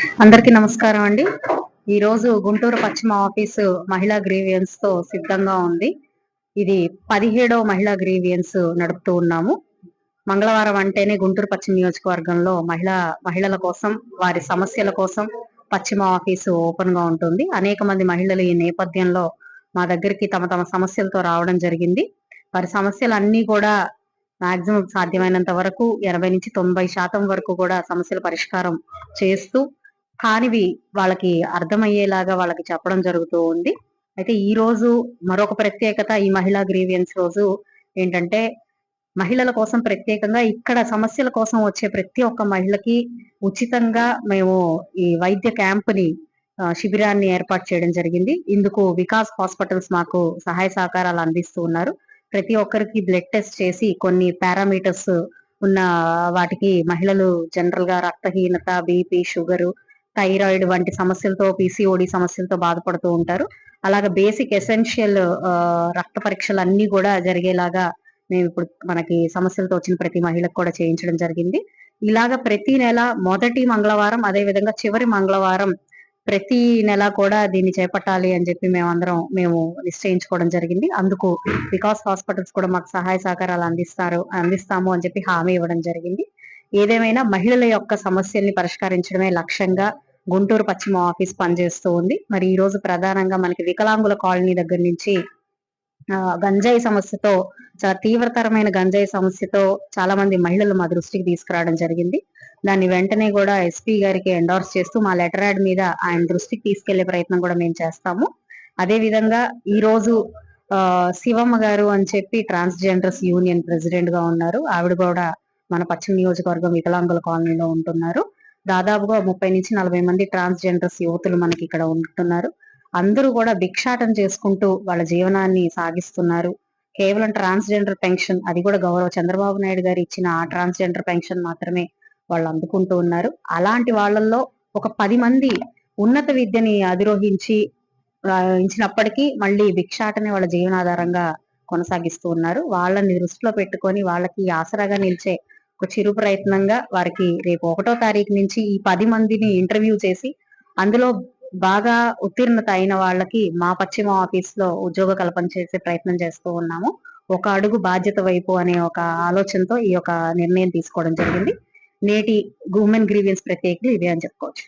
అందరికీ నమస్కారం అండి. ఈ రోజు గుంటూరు పశ్చిమ ఆఫీసు మహిళా గ్రీవియన్స్తో సిద్ధంగా ఉంది. ఇది పదిహేడవ మహిళా గ్రీవియన్స్ నడుపుతూ ఉన్నాము. మంగళవారం అంటేనే గుంటూరు పశ్చిమ నియోజకవర్గంలో మహిళా మహిళల కోసం వారి సమస్యల కోసం పశ్చిమ ఆఫీసు ఓపెన్గా ఉంటుంది. అనేక మంది మహిళలు ఈ నేపథ్యంలో మా దగ్గరికి తమ తమ సమస్యలతో రావడం జరిగింది. వారి సమస్యలు అన్ని కూడా మాక్సిమం సాధ్యమైనంత వరకు ఎనభై నుంచి తొంభై శాతం వరకు కూడా సమస్యల పరిష్కారం చేస్తూ కానివి వాళ్ళకి అర్థమయ్యేలాగా వాళ్ళకి చెప్పడం జరుగుతూ ఉంది. అయితే ఈ రోజు మరొక ప్రత్యేకత ఈ మహిళా గ్రీవియన్స్ రోజు ఏంటంటే మహిళల కోసం ప్రత్యేకంగా ఇక్కడ సమస్యల కోసం వచ్చే ప్రతి ఒక్క మహిళకి ఉచితంగా మేము ఈ వైద్య క్యాంపుని శిబిరాన్ని ఏర్పాటు చేయడం జరిగింది. ఇందుకు వికాస్ హాస్పిటల్స్ మాకు సహాయ సహకారాలు అందిస్తూ ఉన్నారు. ప్రతి ఒక్కరికి బ్లడ్ టెస్ట్ చేసి కొన్ని పారామీటర్స్ ఉన్న వాటికి మహిళలు జనరల్గా రక్తహీనత బీపీ షుగరు థైరాయిడ్ వంటి సమస్యలతో పీసీఓడి సమస్యలతో బాధపడుతూ ఉంటారు. అలాగే బేసిక్ ఎసెన్షియల్ రక్త పరీక్షలు అన్ని కూడా జరిగేలాగా మేము ఇప్పుడు మనకి సమస్యలతో వచ్చిన ప్రతి మహిళకు కూడా చేయించడం జరిగింది. ఇలాగ ప్రతి నెల మొదటి మంగళవారం అదే విధంగా చివరి మంగళవారం ప్రతి నెల కూడా దీన్ని చేపట్టాలి అని చెప్పి మేమందరం మేము నిశ్చయించుకోవడం జరిగింది. అందుకు బికాస్ హాస్పిటల్స్ కూడా మాకు సహాయ సహకారాలు అందిస్తారు అందిస్తాము అని చెప్పి హామీ ఇవ్వడం జరిగింది. ఏదేమైనా మహిళల యొక్క సమస్యల్ని పరిష్కరించడమే లక్ష్యంగా గుంటూరు పశ్చిమ ఆఫీస్ పనిచేస్తూ ఉంది. మరి ఈ రోజు ప్రధానంగా మనకి వికలాంగుల కాలనీ దగ్గర నుంచి గంజాయి సమస్యతో చాలా తీవ్రతరమైన గంజాయి సమస్యతో చాలా మంది మహిళలు మా దృష్టికి తీసుకురావడం జరిగింది. దాన్ని వెంటనే కూడా ఎస్పీ గారికి ఎండోర్స్ చేస్తూ మా లెటర్ యాడ్ మీద ఆయన దృష్టికి తీసుకెళ్ళే ప్రయత్నం కూడా మేము చేస్తాము. అదే విధంగా ఈ రోజు శివమ్మ గారు అని చెప్పి ట్రాన్స్జెండర్స్ యూనియన్ ప్రెసిడెంట్గా ఉన్నారు. ఆవిడ కూడా మన పశ్చిమ నియోజకవర్గం వికలాంగుల కాలనీలో ఉంటున్నారు. దాదాపుగా ముప్పై నుంచి నలభై మంది ట్రాన్స్జెండర్స్ యువతులు మనకి ఇక్కడ ఉంటున్నారు. అందరూ కూడా భిక్షాటం చేసుకుంటూ వాళ్ళ జీవనాన్ని సాగిస్తున్నారు. కేవలం ట్రాన్స్జెండర్ పెన్షన్ అది కూడా గౌరవ చంద్రబాబు నాయుడు గారు ఇచ్చిన ఆ ట్రాన్స్జెండర్ పెన్షన్ మాత్రమే వాళ్ళు అందుకుంటూ ఉన్నారు. అలాంటి వాళ్ళల్లో ఒక పది మంది ఉన్నత విద్యని అధిరోహించి ఇచ్చినప్పటికీ మళ్ళీ భిక్షాటనే వాళ్ళ జీవనాధారంగా కొనసాగిస్తూ ఉన్నారు. వాళ్ళని దృష్టిలో పెట్టుకొని వాళ్ళకి ఆసరాగా నిలిచే ఒక చిరు ప్రయత్నంగా వారికి రేపు ఒకటో తారీఖు నుంచి ఈ పది మందిని ఇంటర్వ్యూ చేసి అందులో బాగా ఉత్తీర్ణత అయిన వాళ్ళకి మా పశ్చిమ ఆఫీస్లో ఉద్యోగ కల్పన చేసే ప్రయత్నం చేస్తూ ఉన్నాము. ఒక అడుగు బాధ్యత వైపు అనే ఒక ఆలోచనతో ఈ యొక్క నిర్ణయం తీసుకోవడం జరిగింది. నేటి ఉమెన్ గ్రీవియన్స్ ప్రత్యేకత ఇదే అని చెప్పుకోవచ్చు.